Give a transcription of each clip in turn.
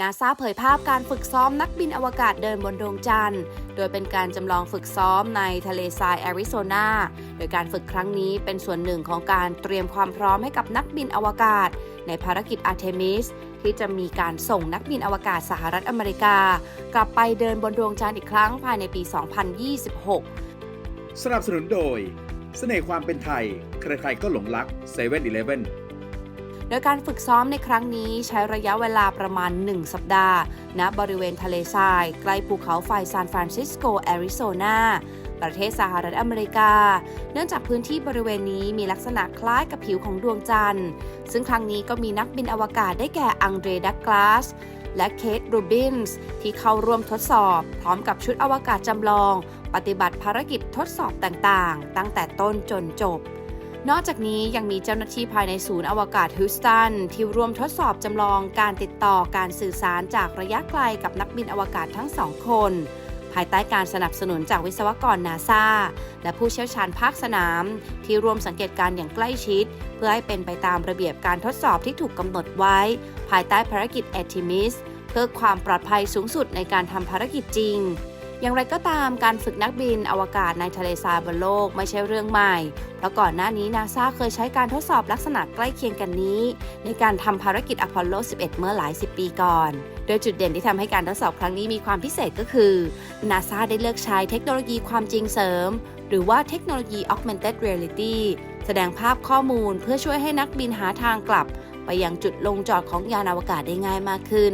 นาซาเผยภาพการฝึกซ้อมนักบินอวกาศเดินบนดวงจันทร์ โดยเป็นการจำลองฝึกซ้อมในทะเลทรายแอริโซนา โดยการฝึกครั้งนี้เป็นส่วนหนึ่งของการเตรียมความพร้อมให้กับนักบินอวกาศ ในภารกิจอาร์เทมิสที่จะมีการส่งนักบินอวกาศสหรัฐอเมริกา กลับไปเดินบนดวงจันทร์อีกครั้งภายในปี 2026 สนับสนุนโดย เสน่ห์ความเป็นไทย ใครๆก็หลงรัก7 e เ e ่ e อ โดยการฝึกซ้อมในครั้งนี้ใช้ระยะเวลาประมาณ 1 สัปดาห์ณบริเวณทะเลทราย ใกล้ภูเขาไฟซานฟรานซิสโก แอริโซนาประเทศสหรัฐอเมริกา เนื่องจากพื้นที่บริเวณนี้มีลักษณะคล้ายกับผิวของดวงจันทร์ ซึ่งครั้งนี้ก็มีนักบินอวกาศได้แก่อังเดรดักกลาสและเคทรูบินส์ที่เข้าร่วมทดสอบ พร้อมกับชุดอวกาศจำลอง ปฏิบัติภารกิจทดสอบต่างๆ ตั้งแต่ต้นจนจบ นอกจากนี้ยังมีเจ้าหน้าที่ภายในศูนย์อวกาศฮิวสตันที่ร่วมทดสอบจำลองการติดต่อการสื่อสารจากระยะไกลกับนักบินอวกาศทั้งสองคน ภายใต้การสนับสนุนจากวิศวกรนาซาและผู้เชี่ยวชาญภาคสนาม ที่ร่วมสังเกตการอย่างใกล้ชิด เพื่อให้เป็นไปตามระเบียบการทดสอบที่ถูกกำหนดไว้ ภายใต้ภารกิจเอทิมิสเพื่อความปลอดภัยสูงสุดในการทำภารกิจจริง อย่างไรก็ตามการฝึกนักบินอวกาศในทะเลทรายบนโลกไม่ใช่เรื่องใหม่ เพราะก่อนหน้านี้นาซาเคยใช้การทดสอบลักษณะใกล้เคียงกันนี้ ในการทำภารกิจอพอลโล 11 เมื่อหลายสิบปีก่อน โดยจุดเด่นที่ทำให้การทดสอบครั้งนี้มีความพิเศษก็คือนาซาได้เลือกใช้เทคโนโลยีความจริงเสริม หรือว่าเทคโนโลยี augmented reality แสดงภาพข้อมูลเพื่อช่วยให้นักบินหาทางกลับ ไปยังจุดลงจอดของยานอวกาศได้ง่ายมากขึ้น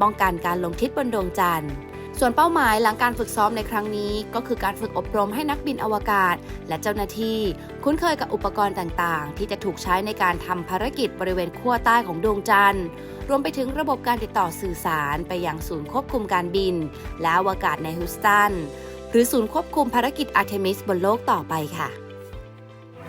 ป้องกันการลงทิศบนดวงจันทร์ ส่วนเป้าหมายหลังการฝึกซ้อมในครั้งนี้ ก็คือการฝึกอบรมให้นักบินอวกาศ และเจ้าหน้าที่ คุ้นเคยกับอุปกรณ์ต่างๆ ที่จะถูกใช้ในการทำภารกิจบริเวณขั้วใต้ของดวงจันทร์ รวมไปถึงระบบการติดต่อสื่อสารไปยังศูนย์ควบคุมการบิน และอวกาศในฮิวสตันหรือศูนย์ควบคุมภารกิจอาร์เทมิสบนโลกต่อไปค่ะ